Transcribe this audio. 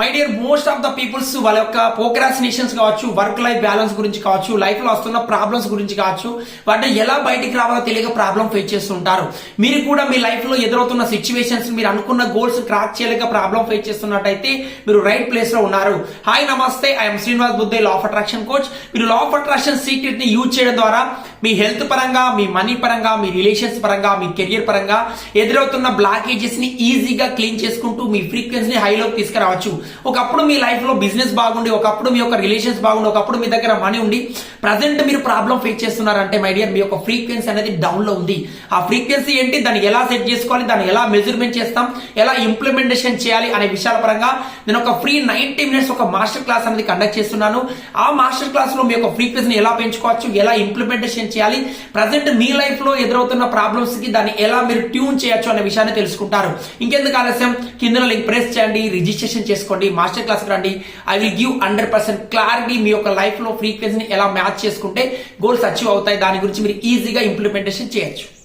My dear most of the peoples వాళ్ళ యొక్క ప్రోక్రాసినేషన్స్ కావచ్చు వర్క్ లైఫ్ బ్యాలెన్స్ గురించి కావచ్చు లైఫ్లో వస్తున్న ప్రాబ్లమ్స్ గురించి కావచ్చు వాటిని ఎలా బయటికి రావాలో తెలియక ప్రాబ్లం ఫేస్ చేస్తుంటారు. మీరు కూడా మీ లైఫ్లో ఎదురవుతున్న సిచ్యువేషన్స్ మీరు అనుకున్న గోల్స్ క్రాక్ చేయలేక ప్రాబ్లం ఫేస్ చేస్తున్నట్టయితే మీరు రైట్ ప్లేస్లో ఉన్నారు. హాయ్ నమస్తే ఐఎమ్ శ్రీనివాస్ బుద్ధే లా ఆఫ్ అట్రాక్షన్ కోచ్ మీరు లా ఆఫ్ అట్రాక్షన్ సీక్రెట్ని యూజ్ చేయడం ద్వారా మీ హెల్త్ పరంగా మీ మనీ పరంగా మీ రిలేషన్స్ పరంగా మీ కెరియర్ పరంగా ఎదురవుతున్న బ్లాకేజెస్ని ఈజీగా క్లీన్ చేసుకుంటూ మీ ఫ్రీక్వెన్సీని హైలోకి తీసుకురావచ్చు. ఒకప్పుడు మీ లైఫ్లో బిజినెస్ బాగుండి ఒకప్పుడు మీ యొక్క రిలేషన్స్ బాగుండి ఒకప్పుడు మీ దగ్గర మనీ ఉండి ప్రజెంట్ మీరు ప్రాబ్లం ఫేస్ చేస్తున్నారంటే మై డియర్ మీ యొక్క ఫ్రీక్వెన్సీ అనేది డౌన్లో ఉంది. ఆ ఫ్రీక్వెన్సీ ఏంటి? దాన్ని ఎలా సెట్ చేసుకోవాలి? దాన్ని ఎలా మెజర్మెంట్ చేస్తాం? ఎలా ఇంప్లిమెంటేషన్ చేయాలి అనే విషయాల పరంగా నేను ఒక ఫ్రీ నైన్టీ మినిట్స్ ఒక మాస్టర్ క్లాస్ అనేది కండక్ట్ చేస్తున్నాను. ఆ మాస్టర్ క్లాస్లో మీ యొక్క ఫ్రీక్వెన్సీని ఎలా పెంచుకోవచ్చు? ఎలా ఇంప్లిమెంటేషన్ చేయాలి ప్రజెంట్ మీ లైఫ్లో ఎదురవుతున్న ప్రాబ్లమ్స్కి దాన్ని ఎలా మీరు ట్యూన్ చేయొచ్చు అనే విషయాన్ని తెలుసుకుంటారు. ఇంకెందుకు ఆలస్యం? కింద లింక్ ప్రెస్ చేయండి రిజిస్ట్రేషన్ చేసుకోండి మాస్టర్ క్లాస్ రండి. I will give hundred percent clarity మీ యొక్క లైఫ్లో ఫ్రీక్వెన్సీని ఎలా మ్యాచ్ చేసుకుంటే గోల్స్ అచీవ్ అవుతాయి. దాని గురించి మీరు ఈజీగా ఇంప్లిమెంటేషన్ చేయొచ్చు.